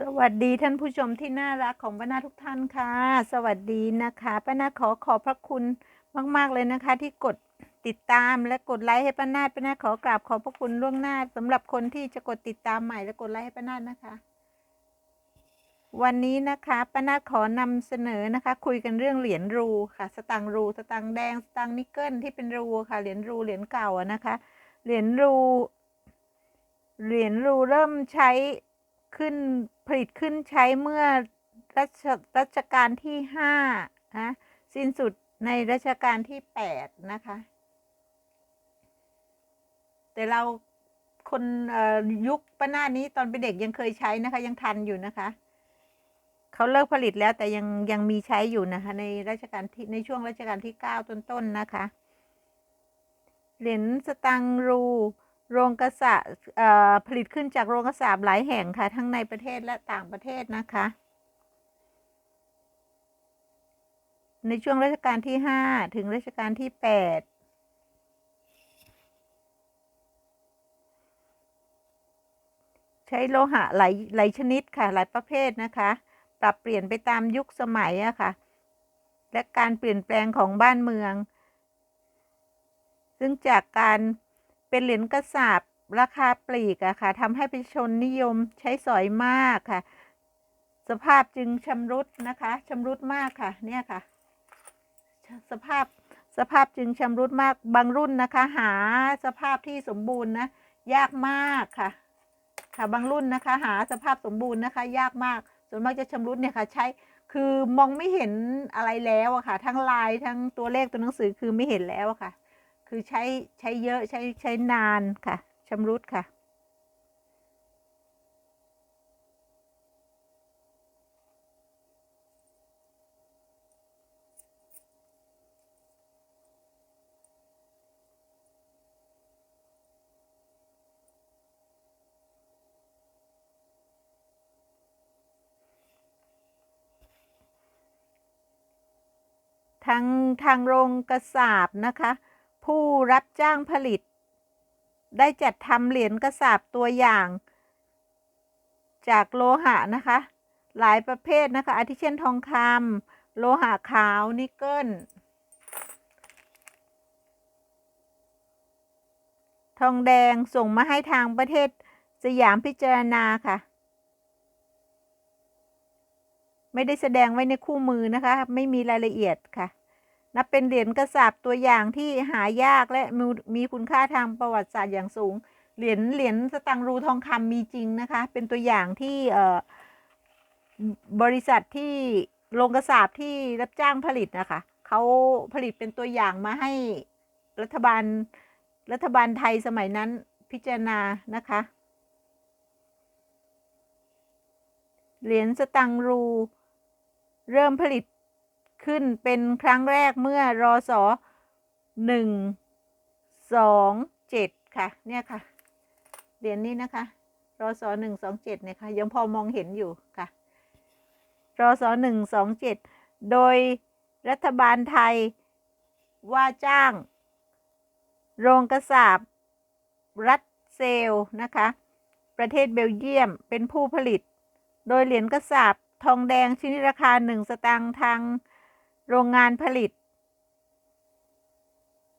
สวัสดีท่านผู้ชมที่น่ารักของป้านาทุกท่านค่ะ สวัสดีนะคะป้านาขอขอบพระคุณมาก ๆ เลยนะคะ ที่กดติดตามและกดไลค์ให้ป้านาป้านาขอกราบขอบพระคุณล่วงหน้าสำหรับคนที่จะกดติดตามใหม่และกดไลค์ให้ป้านานะคะ วันนี้นะคะป้านาขอนำเสนอนะคะ คุยกันเรื่องเหรียญรูค่ะ สตังรู สตังแดงสตังนิกเกิลที่เป็นรูค่ะเหรียญรูเหรียญเก่านะคะ เหรียญรูเหรียญรูเริ่มใช้ ขึ้นผลิตขึ้นใช้เมื่อรัชรัชกาลที่ห้านะสิ้นสุดในรัชกาลที่แปดนะคะ แต่เราคนยุคป้าหน้านี้ตอนเป็นเด็กยังเคยใช้นะคะ ยังทันอยู่นะคะเขาเลิกผลิตแล้วแต่ยังยังมีใช้อยู่นะคะ ในรัชกาลที่ในช่วงรัชกาลที่เก้าต้นๆนะคะ เหรียญสตังรู โรงกระสาเอ่อผลิตขึ้นจากโรงกระสาบหลายแห่งค่ะ ทั้งในประเทศและต่างประเทศนะคะ ในช่วงรัชกาลที่ห้าถึงรัชกาลที่แปดใช้โลหะหลายหลายชนิดค่ะ หลายประเภทนะคะ ปรับเปลี่ยนไปตามยุคสมัยอะค่ะ และการเปลี่ยนแปลงของบ้านเมือง ซึ่งจากการ เป็นเหรียญกระสาบราคาปลีกอะค่ะทำให้ประชาชนนิยมใช้สอยมากค่ะ สภาพจึงชำรุดนะคะชำรุดมากค่ะ เนี่ยค่ะ สภาพสภาพจึงชำรุดมากบางรุ่นนะคะ หาสภาพที่สมบูรณ์นะยากมากค่ะ ค่ะบางรุ่นนะคะ หาสภาพสมบูรณ์นะคะ ยากมาก ส่วนมากจะชำรุดเนี่ยค่ะใช้คือมองไม่เห็นอะไรแล้วอะค่ะ ทั้งลายทั้งตัวเลขตัวหนังสือคือไม่เห็นแล้วอะค่ะ คือใช้ใช้เยอะใช้ใช้นานค่ะชำรุดค่ะ ทางทางโรงกระสาบนะคะ ผู้รับจ้างผลิต ได้จัดทำเหรียญกระสาบตัวอย่าง จากโลหะนะคะ หลายประเภทนะคะ อาทิเช่นทองคำโลหะขาว นิกเกิล ทองแดงส่งมาให้ทางประเทศสยามพิจารณาค่ะ ไม่ได้แสดงไว้ในคู่มือนะคะ ไม่มีรายละเอียดค่ะ นับเป็นเหรียญกระสาบตัวอย่างที่หายากและมีมีคุณค่าทางประวัติศาสตร์อย่างสูง เหรียญเหรียญสตังรูทองคำมีจริงนะคะ เป็นตัวอย่างที่เอ่อบริษัทที่โรงกระสาบที่รับจ้างผลิตนะคะเขาผลิตเป็นตัวอย่างมาให้รัฐบาลรัฐบาลไทยสมัยนั้นพิจารณานะคะ เหรียญสตังรูเริ่มผลิต ขึ้นเป็นครั้งแรกเมื่อรอสอหนึ่งสองเจ็ดค่ะ เนี่ยค่ะ เหรียญนี้นะคะ รอสอหนึ่งสองเจ็ดเนี่ยค่ะ ยังพอมองเห็นอยู่ค่ะ รอสอหนึ่งสองเจ็ดโดยรัฐบาลไทยว่าจ้าง โรงกระสาบรัสเซลนะคะ ประเทศเบลเยียมเป็นผู้ผลิต โดยเหรียญกระสาบทองแดงชนิดราคาหนึ่งสตางค์ทาง โรงงานผลิต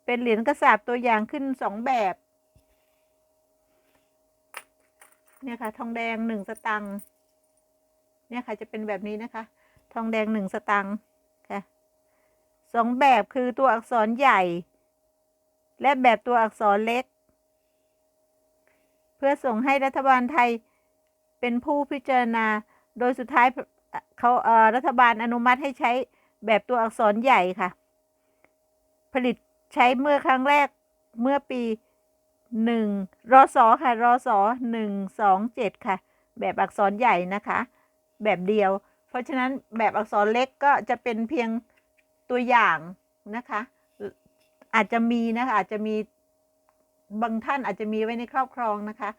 เป็นเหรียญกระสาบตัวอย่างขึ้นสองแบบ เนี่ยค่ะ ทองแดงหนึ่งสตังค์เนี่ยค่ะจะเป็นแบบนี้นะคะ ทองแดงหนึ่งสตังค์ค่ะสองแบบคือตัวอักษรใหญ่ และแบบตัวอักษรเล็ก เพื่อส่งให้รัฐบาลไทยเป็นผู้พิจารณา โดยสุดท้ายเขารัฐบาลอนุมัติให้ใช้ แบบตัวอักษรใหญ่ค่ะ ผลิตใช้เมื่อครั้งแรกเมื่อปีหนึ่งรอสอค่ะรอสอหนึ่งสองเจ็ดค่ะ แบบอักษรใหญ่นะคะ แบบเดียว เพราะฉะนั้นแบบอักษรเล็กก็จะเป็นเพียงตัวอย่างนะคะ อาจจะมีนะคะอาจจะมีบางท่านอาจจะมีไว้ในครอบครองนะคะ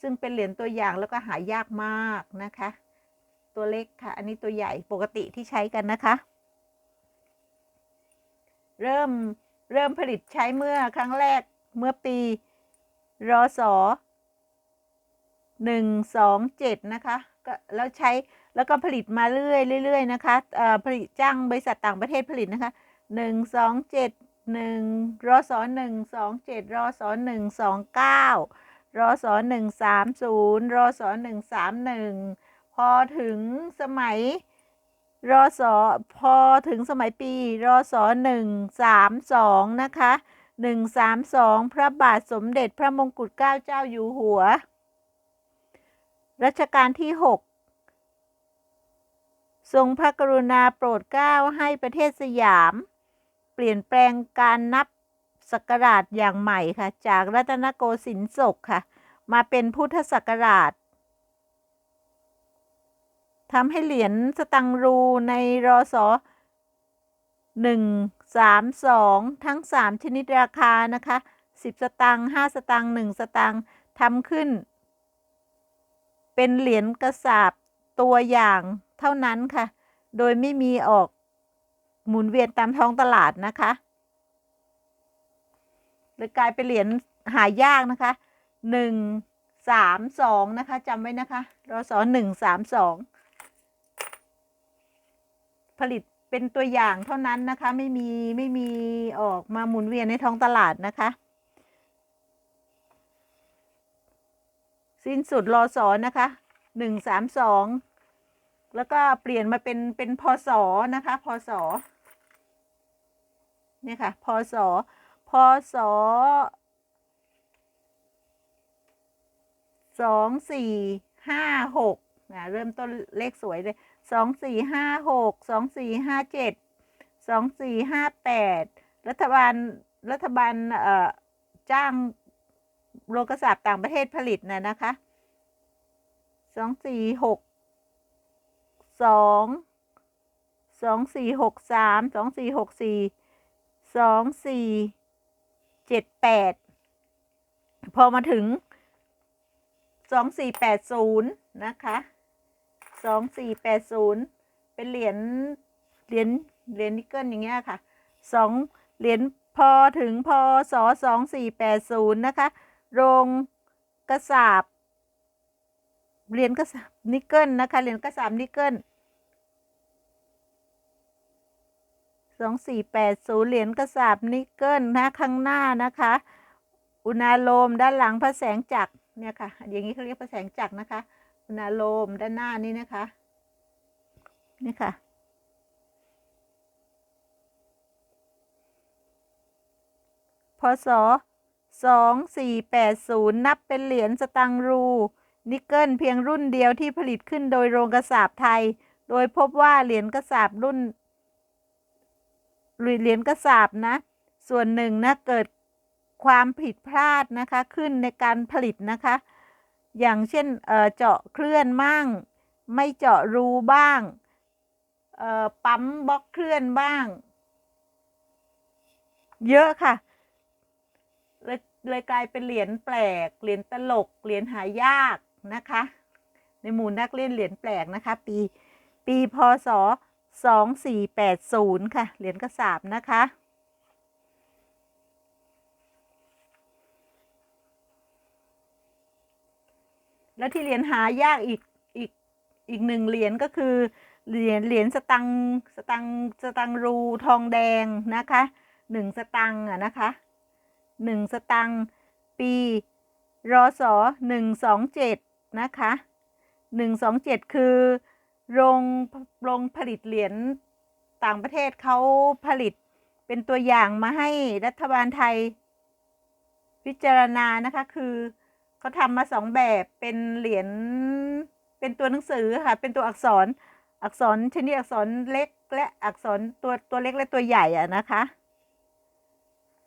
ซึ่งเป็นเหรียญตัวอย่างแล้วก็หายากมากนะคะ ตัวเล็กค่ะ อันนี้ตัวใหญ่ปกติที่ใช้กันนะคะ เริ่มเริ่มผลิตใช้เมื่อครั้งแรกเมื่อปีรอสอหนึ่งสองเจ็ดนะคะก็แล้วใช้แล้วก็ผลิตมาเรื่อยเรื่อยๆนะคะเอ่อผลิตจ้างบริษัทต่างประเทศผลิตนะคะหนึ่งสองเจ็ดหนึ่งรศหนึ่งสองเจ็ดรศหนึ่งสองเก้ารศหนึ่งสามศูนย์รศหนึ่งสามหนึ่งพอถึงสมัย รศพอถึงสมัยปีรศหนึ่งสามสองนะคะหนึ่งสามสองพระบาทสมเด็จพระมงกุฎเกล้าเจ้าอยู่หัว รัชกาลที่6ทรงพระกรุณาโปรดเกล้าให้ประเทศสยาม เปลี่ยนแปลงการนับศักราชอย่างใหม่ค่ะ จากรัตนโกสินทร์ศกค่ะ มาเป็นพุทธศักราช ทำให้เหรียญสตังรูในรศหนึ่งสามสองทั้งสามชนิดราคานะคะสิบสตังค์ห้าสตังค์หนึ่งสตังค์ทำขึ้น เป็นเหรียญกระสาบตัวอย่างเท่านั้นค่ะ โดยไม่มีออกหมุนเวียนตามท้องตลาดนะคะเลยกลายเป็นเหรียญหายากนะคะหนึ่งสามสองนะคะจำไว้นะคะรศหนึ่งสามสอง ผลิตเป็นตัวอย่างเท่านั้นนะคะ ไม่มีไม่มีออกมาหมุนเวียนในท้องตลาดนะคะ สิ้นสุดรอสอนะคะหนึ่งสามสองแล้วก็เปลี่ยนมาเป็นเป็นพศนะคะพศเนี่ยค่ะพศพศสองสี่ห้าหกนะเริ่มต้นเลขสวยเลย สองสี่ห้าหกสองสี่ห้าเจ็ดสองสี่ห้าแปดรัฐบาลรัฐบาลเอ่อจ้างโรงกระสาบต่างประเทศผลิตนะนะคะสองสี่หกสองสองสี่หกสามสองสี่หกสี่สองสี่เจ็ดแปดพอมาถึงสองสี่แปดศูนย์นะคะ สองสี่แปดศูนย์เป็นเหรียญเหรียญเหรียญนิกเกิลอย่างเงี้ยค่ะสองเหรียญพอถึงพศสองสี่แปดศูนย์นะคะ โรงกระสาบเหรียญกระสาบนิกเกิลนะคะเหรียญกระสาบนิกเกิลสองสี่แปดศูนย์เหรียญกระสาบนิกเกิลนะข้างหน้านะคะ อุณาโลมด้านหลังพระแสงจักรเนี่ยค่ะ อย่างนี้เขาเรียกพระแสงจักรนะคะ อุณาโลมด้านหน้านี่นะคะ นี่ค่ะ พศสองสี่แปดศูนย์นับเป็นเหรียญสตังรู นิกเกิลเพียงรุ่นเดียวที่ผลิตขึ้นโดยโรงกระสาบไทย โดยพบว่าเหรียญกระสาบรุ่นเหรียญกระสาบนะ ส่วนหนึ่งนะเกิดความผิดพลาดนะคะขึ้นในการผลิตนะคะ อย่างเช่นเจาะเคลื่อนมั่ง ไม่เจาะรูบ้างปั๊มบล็อกเคลื่อนบ้าง เยอะค่ะเลยเลยกลายเป็นเหรียญแปลก เหรียญตลก เหรียญหายากนะคะ ในหมู่นักเล่นเหรียญแปลกนะคะ ปี ปีพศสองสี่แปดศูนย์ค่ะ เหรียญกระสาบนะคะ แล้วที่เหรียญหายากอีกอีกอีกหนึ่งเหรียญก็คือเหรียญเหรียญสตังสตังสตังรูทองแดงนะคะหนึ่งสตังอะนะคะหนึ่งสตังปีรศหนึ่งสองเจ็ดนะคะหนึ่งสองเจ็ดคือโรงโรงผลิตเหรียญต่างประเทศเขาผลิตเป็นตัวอย่างมาให้รัฐบาลไทยพิจารณานะคะคือ เขาทำมาสองแบบเป็นเหรียญเป็นตัวหนังสือค่ะ เป็นตัวอักษรอักษรชนิดอักษรเล็กและอักษรตัวตัวเล็กและตัวใหญ่อะนะคะ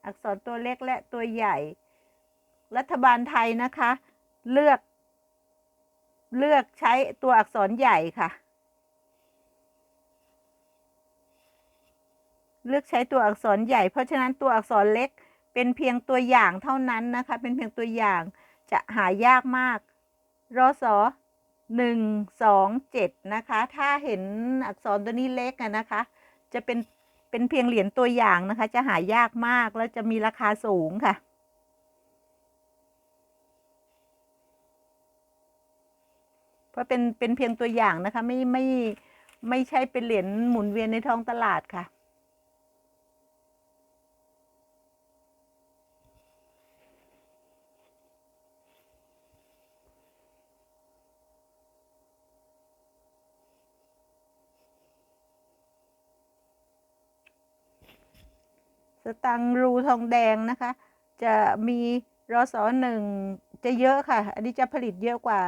อักษรตัวเล็กและตัวใหญ่ รัฐบาลไทยนะคะ เลือก เลือกใช้ตัวอักษรใหญ่ค่ะ เลือกใช้ตัวอักษรใหญ่ เพราะฉะนั้นตัวอักษรเล็กเป็นเพียงตัวอย่างเท่านั้นนะคะ เป็นเพียงตัวอย่าง จะหายากมากรศหนึ่งสองเจ็ดนะคะ ถ้าเห็นอักษรตัวนี้เล็กนะคะ จะเป็นเป็นเพียงเหรียญตัวอย่างนะคะ จะหายากมากแล้วจะมีราคาสูงค่ะ เพราะเป็นเป็นเพียงตัวอย่างนะคะ ไม่ไม่ไม่ใช่เป็นเหรียญหมุนเวียนในท้องตลาดค่ะ ตังรูทองแดงนะคะ จะมีรอสอหนึ่งจะเยอะค่ะ อันนี้จะผลิตเยอะกว่า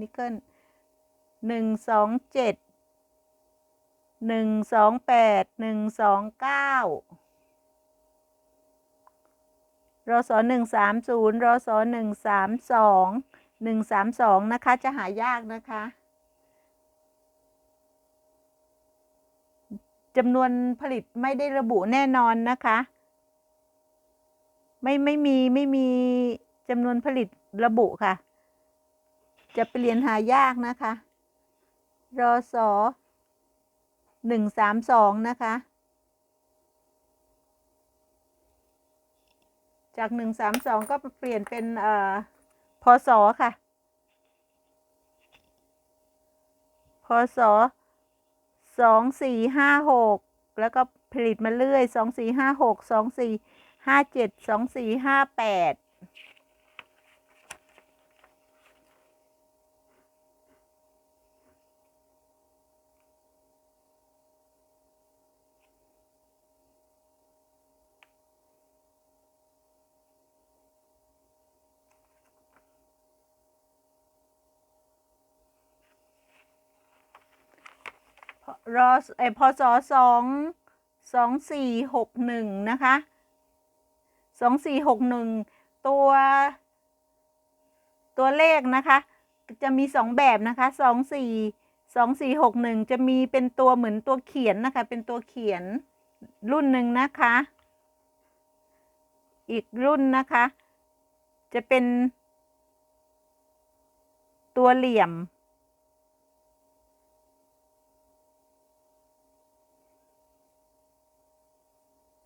นิกเกิลหนึ่งสองเจ็ดหนึ่งสองแปดหนึ่งสองเก้ารอสอหนึ่งสามศูนย์รอสอหนึ่งสามสองหนึ่งสามสองนะคะ จะหายากนะคะ จำนวนผลิตไม่ได้ระบุแน่นอนนะคะ ไม่ไม่มีไม่มีจำนวนผลิตระบุค่ะ จะไปเรียนหายากนะคะรอสอหนึ่งสามสองนะคะ จากหนึ่งสามสองก็เปลี่ยนเป็นเอ่อพศค่ะพศ สองสี่ห้าหกแล้วก็ผลิตมาเรื่อยสองสี่ห้าหกสองสี่ห้าเจ็ดสองสี่ห้าแปด รอเอพศสองสองสี่หกหนึ่งนะคะสองสี่หกหนึ่งตัว ตัวเลขนะคะ จะมีสองแบบนะคะสองสี่สองสี่หกหนึ่งจะมีเป็นตัวเหมือนตัวเขียนนะคะ เป็นตัวเขียนรุ่นหนึ่งนะคะ อีกรุ่นนะคะ จะเป็นตัวเหลี่ยม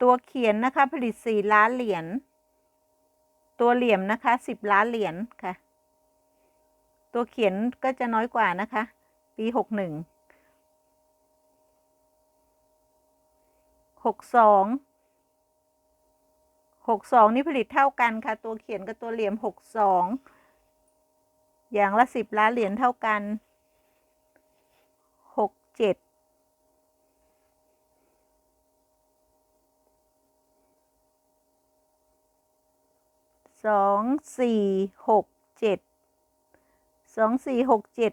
ตัวเขียนนะคะผลิตสี่ล้านเหรียญ ตัวเหลี่ยมนะคะสิบล้านเหรียญค่ะ ตัวเขียนก็จะน้อยกว่านะคะ ปีหกหนึ่งหกสองหกสองนี่ผลิตเท่ากันค่ะ ตัวเขียนกับตัวเหลี่ยมหกสองอย่างละสิบล้านเหรียญเท่ากันหกเจ็ด สองสี่หกเจ็ดสองสี่หกเจ็ด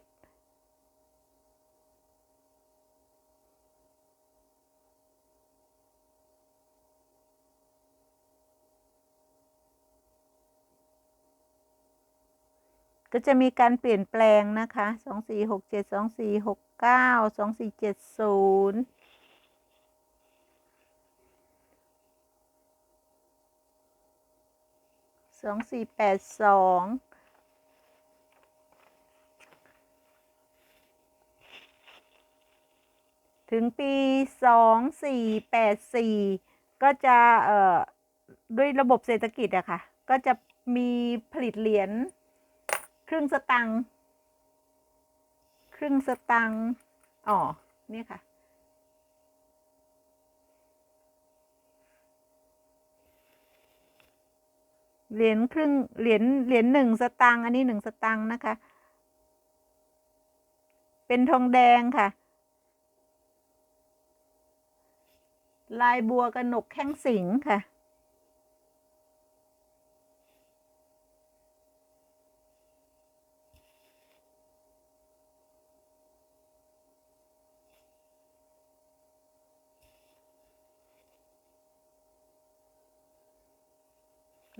ก็จะมีการเปลี่ยนแปลงนะคะ สองสี่หกเจ็ด สองสี่หกเก้า สองสี่เจ็ดศูนย์ สองสี่แปดสองถึงปีสองสี่แปดสี่ก็จะเอ่อด้วยระบบเศรษฐกิจอะค่ะ ก็จะมีผลิตเหรียญครึ่งสตังค์ครึ่งสตังค์อ๋อ เนี่ยค่ะ เหรียญครึ่งเหรียญเหรียญหนึ่งสตางค์อันนี้หนึ่งสตางค์นะคะ เป็นทองแดงค่ะ ลายบัวกระหนกแข้งสิงค่ะ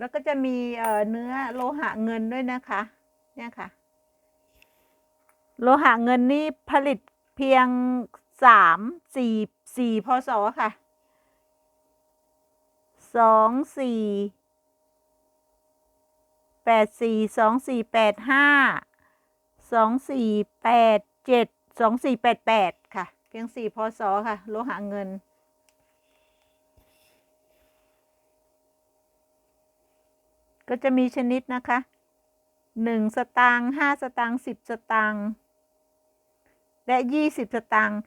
แล้วก็จะมีเนื้อโลหะเงินด้วยนะคะ เนี่ยค่ะ โลหะเงินนี่ผลิตเพียงสามสี่สี่พศค่ะสองสี่แปดสี่สองสี่แปดห้าสองสี่แปดเจ็ดสองสี่แปดแปดค่ะ เพียงสี่พศค่ะ โลหะเงิน ก็จะมีชนิดนะคะหนึ่งสตางค์ห้าสตางค์สิบสตางค์และยี่สิบสตางค์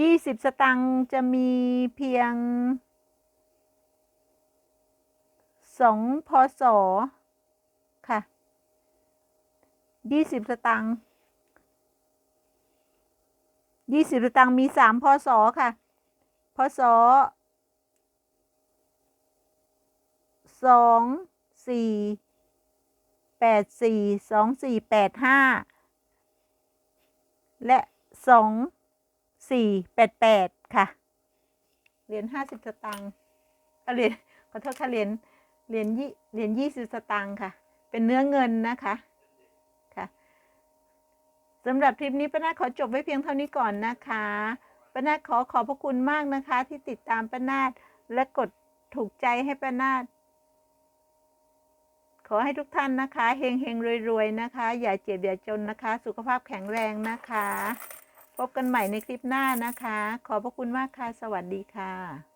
ยี่สิบสตางค์จะมีเพียงสองพศค่ะยี่สิบสตางค์ยี่สิบสตางค์มีสามพศค่ะ พศสอง สี่แปดสี่สองสี่แปดห้าและสองสี่แปดแปดค่ะ เหรียญห้าสิบสตางค์เออเหรียญขอโทษค่ะเหรียญเหรียญยี่เหรียญยี่สิบสตางค์ค่ะ เป็นเนื้อเงินนะคะค่ะสำหรับคลิปนี้ป้านาขอจบไว้เพียงเท่านี้ก่อนนะคะป้านาขอขอบพระคุณมากนะคะ ที่ติดตามป้านาและกดถูกใจให้ป้านา ขอให้ทุกท่านนะคะเฮงเฮงรวยๆนะคะ อย่าเจ็บอย่าจนนะคะ สุขภาพแข็งแรงนะคะ พบกันใหม่ในคลิปหน้านะคะ ขอบพระคุณมากค่ะ สวัสดีค่ะ